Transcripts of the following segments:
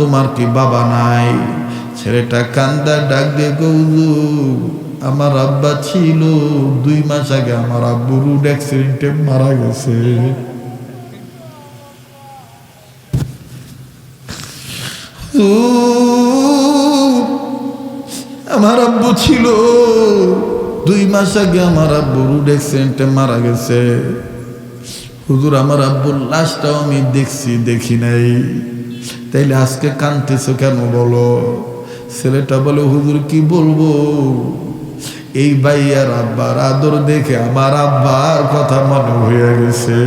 তোমার কি বাবা নাই? ছেলেটা কান্দা ডাক দিয়ে গৌজু আমার আব্বা ছিল। দুই মাস আগে আমার আব্বু রুড অ্যাক্সিডেন্টে মারা গেছে। আমার আব্বু ছিল। দুই মাস আগে আমার আব্বু রুড অ্যাক্সিডেন্টে মারা গেছে। হুজুর, আমার আব্বুর লাশটাও আমি দেখছি, দেখি নাই। তাইলে আজকে কানতেছো কেন বলো? ছেলেটা বলে, হুজুর, কি বলব? এই ভাইয়ার আব্বার আদর দেখে আমার আব্বার কথা মনে হয়ে গেছে।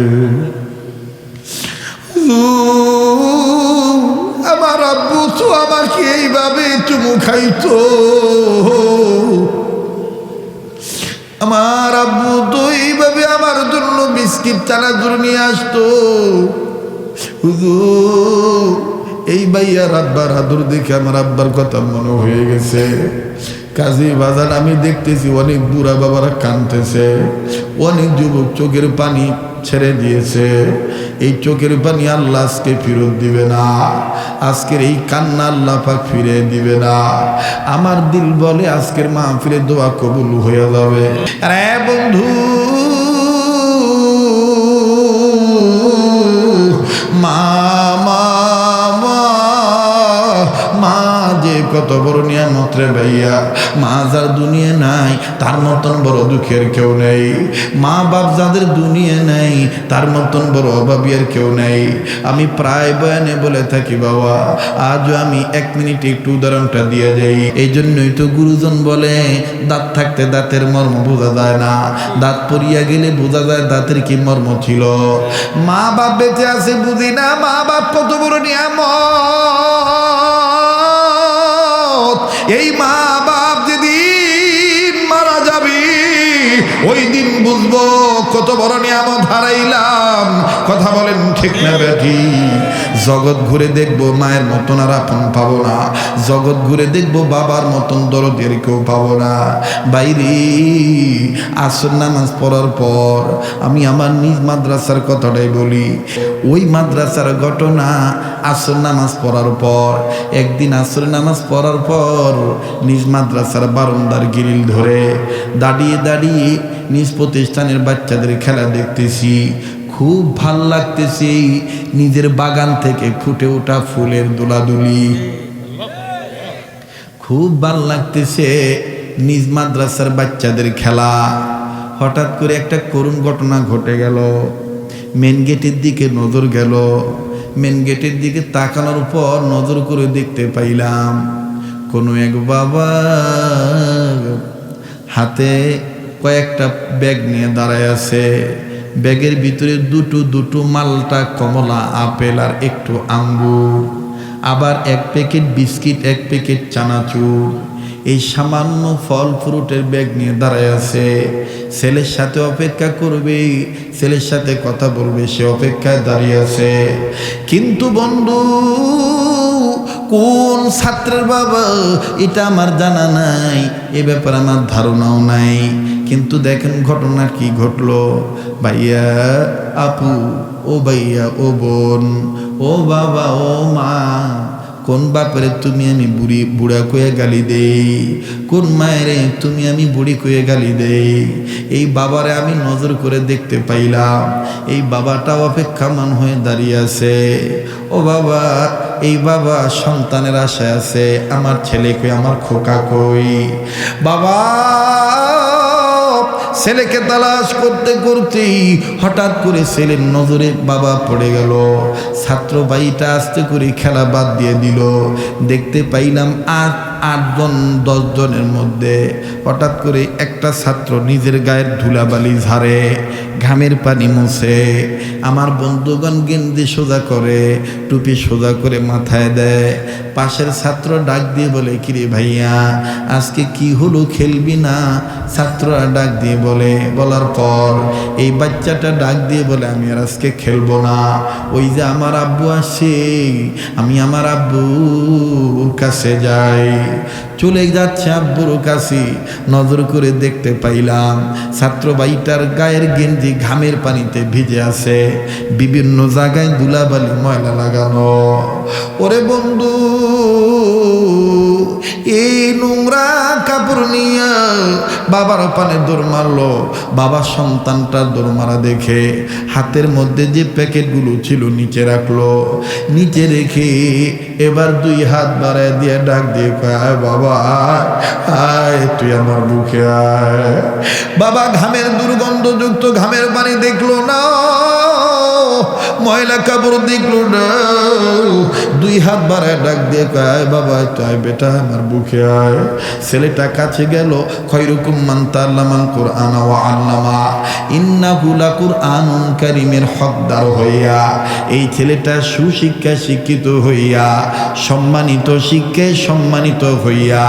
আমার আব্বু তো আমাকে এইভাবে চুমু খাইতো। আমার আব্বু তো এইভাবে আমার জন্য বিস্কিট চানাচুর নিয়ে আসতো। হুজুর, এই ভাইয়ার আব্বার আদর দেখে আমার আব্বার কথা মনে হয়ে গেছে। কাজী বাজার, আমি দেখতেছি অনেক বুড়া বাবারা কানতেছে অনেক যুবক চোখের পানি ছেড়ে দিয়েছে। এই চোখের পানি আল্লাহ আজকে ফেরত দিবে না। আজকের এই কান্না আল্লাহ পাক ফিরে দিবে না। আমার দিল বলে আজকের মা ফিরে দোয়া কবুল হয়ে যাবে। আরে বন্ধু মা কত বড় নিয়ামত রে ভাইয়া? মা যার দুনিয়া নাই, তার মতন বড় দুঃখের কেউ নেই। মা বাপ যাদের দুনিয়া নেই, তার মতন বড় অভাবী আর কেউ নেই। আমি প্রায় বয়ানে বলে থাকি বাবা, আজও আমি এক মিনিট একটু উদাহরণটা দিয়ে যাই এই জন্যই তো গুরুজন বলে, দাঁত থাকতে দাঁতের মর্ম বোঝা যায় না। দাঁত পরিয়া গেলে বোঝা যায় দাঁতের কি মর্ম ছিল। মা বাপ বেঁচে আছে বুঝি না, মা বাপ কত বড় নিয়ামত। এই মা বাপ যেদিন মারা যাবি, ওই দিন বুঝব কত বড় নিয়ামত হারাইলাম। কথা বলেন ঠিক না বেঠি জগৎ ঘুরে দেখব মায়ের মতন আর আপন পাবো না। জগৎ ঘুরে দেখব বাবার মতন দরদের কেউ পাবো না। বাইরে আসর নামাজ পড়ার পর আমি আমার নিজ মাদ্রাসার কথাটাই বলি। ওই মাদ্রাসার ঘটনা আসর নামাজ পড়ার পর, একদিন আসর নামাজ পড়ার পর নিজ মাদ্রাসার বারন্দার গিরিল ধরে দাঁড়িয়ে দাঁড়িয়ে নিজ প্রতিষ্ঠানের বাচ্চাদের খেলা দেখতেছি। খুব ভালো লাগতেছে নিজের বাগান থেকে ফুটে ওঠা ফুলের দোলাদুলি। খুব ভালো লাগতেছে নিজ মাদ্রাসার বাচ্চাদের খেলা। হঠাৎ করে একটা করুণ ঘটনা ঘটে গেল। মেন গেটের দিকে নজর গেল। মেন গেটের দিকে তাকানোর পর নজর করে দেখতে পাইলাম, কোনো এক বাবা হাতে কয়েকটা ব্যাগ নিয়ে দাঁড়ায় আছে। ব্যাগের ভিতরে দুটো দুটো মালটা, কমলা, আপেল আর একটু আঙ্গুর, আবার এক প্যাকেট বিস্কিট এক প্যাকেট চানাচুর। এই সামান্য ফল ফ্রুটের ব্যাগ নিয়ে দাঁড়ায় আছে। ছেলের সাথে অপেক্ষা করবে, ছেলের সাথে কথা বলবে, সে অপেক্ষায় দাঁড়িয়ে আছে। কিন্তু বন্ধু, কোন ছাত্রের বাবা, এটা আমার জানা নাই, এ ব্যাপারে আমার ধারণাও নাই। কিন্তু দেখেন ঘটনা কি ঘটলো। ভাইয়া, আপু, ও ভাইয়া, ও বোন, ও বাবা, ও মা কোন বাপরে তুমি আমি বুড়ি, বুড়া কয়ে গালি দেই? কোন মায়েরে তুমি আমি বুড়ি কয়ে গালি দেই? এই বাবারে আমি নজর করে দেখতে পাইলাম। এই বাবাটা অপেক্ষামান হয়ে দাঁড়িয়ে আছে। ও বাবা, এই বাবা সন্তানের আশায় আছে। আমার ছেলে কই, আমার খোকা কই? বাবা! ছেলেকে তালাশ করতে করতেই হঠাৎ করে ছেলের নজরে বাবা পড়ে গেল। ছাত্র ভাইটা আস্তে করে খেলা বাদ দিয়ে দিল। দেখতে পাইলাম আট আটজন, দশজনের মধ্যে হঠাৎ করে একটা ছাত্র নিজের গায়ের ধুলাবালি ঝাড়ে, ঘামের পানি মুছে, আমার বন্ধুগণ গেন্দি সোজা করে, টুপি সোজা করে মাথায় দেয়। পাশের ছাত্র ডাক দিয়ে বলে, কিরে ভাইয়া, আজকে কি হলো খেলবি না? ছাত্ররা ডাক দিয়ে বলে, বলার পর। এই বাচ্চাটা ডাক দিয়ে বলে, আমি আর আজকে খেলব না। ওই যে আমার আব্বু আসে, আমি আমার আব্বুর কাছে যাই। চলে যাচ্ছে আব্বুর কাছে। নজর করে দেখতে পাইলাম, ছাত্র বাইটার গায়ের গেঞ্জি ঘামের পানিতে ভিজে আছে। বিভিন্ন জায়গায় ধুলাবালি, ময়লা লাগানো। ওরে বন্ধু, এই নোংরা কাপড় নিয়ে বাবার পানে দৌড় মারলো। বাবা সন্তানটা দৌড় মারা দেখে হাতের মধ্যে যে প্যাকেটগুলো ছিল নিচে রাখল। নিচে রেখে এবার দুই হাত বাড়ায় দিয়ে ডাক দিয়ে কয় "আয় বাবা, আয়, তুই আমার বুকে আয়। বাবা ঘামের দুর্গন্ধযুক্ত ঘামের পানি দেখল না। ময়লা কাপড় দেখল না। দুই হাত বাড়ায় ডাক দিয়ে কয়, বাবা তাই বেটা, আমার বুকে আয়। ছেলেটা কাছে গেল খৈরুকুম মান্তা আল্লামান কোরআন ওয়া আল্লামা, ইন্নাহু লাকুরআনুন কারীমের হকদার হইয়া, এই ছেলেটা সুশিক্ষা শিক্ষিত হইয়া, সম্মানিত শিক্ষায় সম্মানিত হইয়া,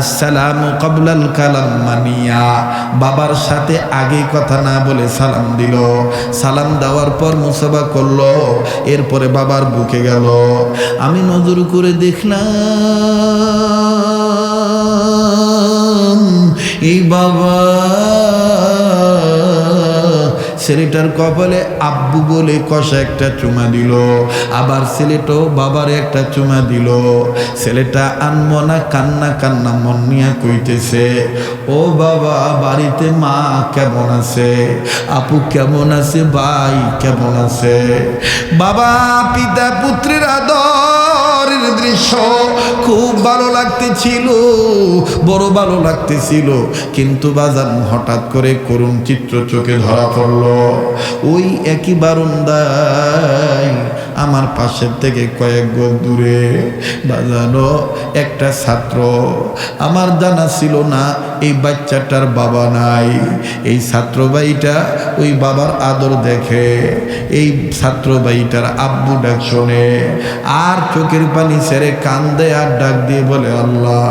আসসালামু কাবলাল কালাম মানিয়া, বাবার সাথে আগে কথা না বলে সালাম দিল। সালাম দেওয়ার পর মুসাফা করল এরপরে বাবার বুকে গেল। আমি নজর করে দেখলাম এই বাবা ছেলেটার কপালে আব্বু বলে কষা একটা চুমা দিল, আবার ছেলেটাও বাবার একটা চুমা দিল। ছেলেটা আনমনা কান্না কান্না মন নিয়া কইতেছে, ও বাবা, বাড়িতে মা কেমন আছে? আপু কেমন আছে? ভাই কেমন আছে? বাবা, পিতা, পুত্রের আদরের দৃশ্য খুব ভালো লাগতেছিল, বড় ভালো লাগতেছিল। কিন্তু বাজার হঠাৎ করে করুণ চিত্র চোখে ধরা পড়ল। ওই একই বারন্দায় আমার পাশের থেকে কয়েক গোল দূরে বাজানো একটা ছাত্র। আমার জানা ছিল না, এই বাচ্চাটার বাবা নাই। এই ছাত্র ভাইটা ওই বাবার আদর দেখে। এই ছাত্র ভাইটার আব্বু ডাক শোনে। আর চোখের পানি ছেড়ে কান্দে আর ডাক দিয়ে বলে, আল্লাহ,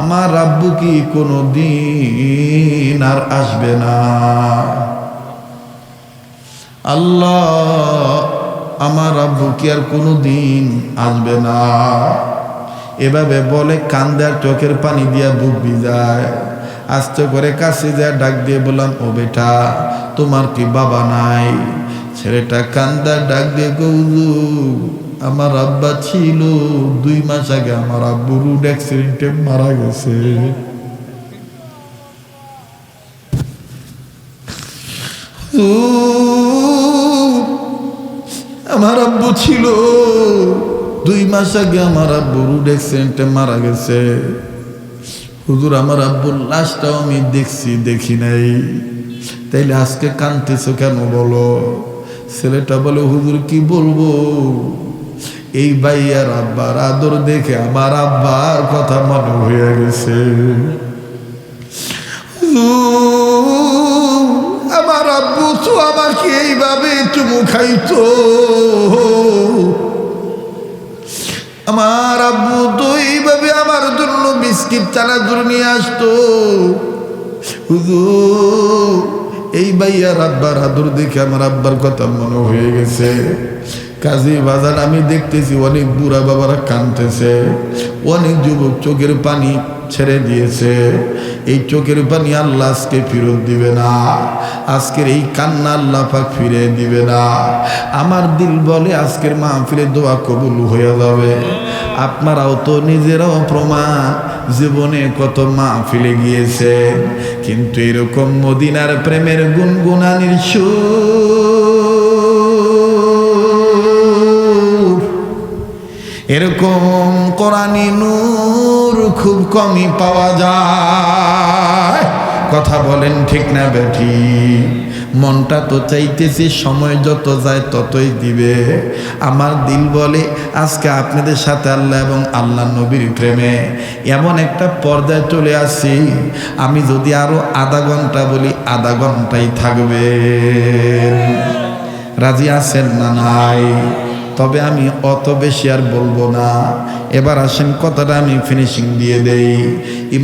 আমার আব্বু কি কোনো দিন আর আসবে না? আল্লাহ আমার আব্বু কি আর কোনো দিন আসবে না। এভাবে বলে কান্দার চোখের পানি দিয়া বুক ভিজায়। আস্তে করে কাছে যায়, ডাক দিয়ে বললাম, ও বেটা, তোমার কি বাবা নাই? ছেলেটা কান্দার ডাক দিয়ে গৌজু আমার আব্বা ছিল। দুই মাস আগে আমার আব্বু রুড অ্যাক্সিডেন্টে মারা গেছে। আমার ছিল। দুই মাস আগে আমার আব্বু রুড অ্যাক্সিডেন্টে মারা গেছে। হুজুর, আমার আব্বুর লাশটাও আমি দেখছি, দেখি নাই। তাইলে আজকে কানতেছো কেন বলো? ছেলেটা বলে, হুজুর, কি বলব? এই ভাইয়ার আব্বার আদর দেখে আমার আব্বার কথা মনে হয়ে গেছে। তো আমাকে এইভাবে চুমু খাইতো। আমার আব্বু তো এইভাবে আমার জন্য বিস্কিট চানাচুর নিয়ে আসতো। এই ভাইয়ার আব্বার আদর দেখে আমার আব্বার কথা মনে হয়ে গেছে। কাজী বাজার, আমি দেখতেছি অনেক বুড়া বাবারা কানতেছে অনেক যুবক চোখের পানি ছেড়ে দিয়েছে। এই চোখের পানি আল্লাহ আজকে ফিরত দিবে না। আজকের এই কান্না আল্লাহ পাক ফিরে দিবে না। আমার দিল বলে আজকের মাহফিলে দোয়া কবুল হয়ে যাবে। আপনারাও তো নিজেরাও প্রমাণ, জীবনে কত মা মাহফিলে গিয়েছে কিন্তু এরকম মদিনার প্রেমের গুনগুনানির সুর এরকম কোরআনি নূর খুব কমই পাওয়া যায়। কথা বলেন ঠিক না বেঠি? মনটা তো চাইতেছে সময় যত যায় ততই দিবে। আমার দিল বলে, আজকে আপনাদের সাথে আল্লাহ এবং আল্লাহ নবীর প্রেমে এমন একটা পর্দায় চলে আসি। আমি যদি আরও আধা ঘণ্টা বলি, আধা ঘন্টাই থাকবে। রাজি আছেন না নাই? তবে আমি অত বেশি আর বলব না। এবার আসেন কথাটা আমি ফিনিশিং দিয়ে দেই।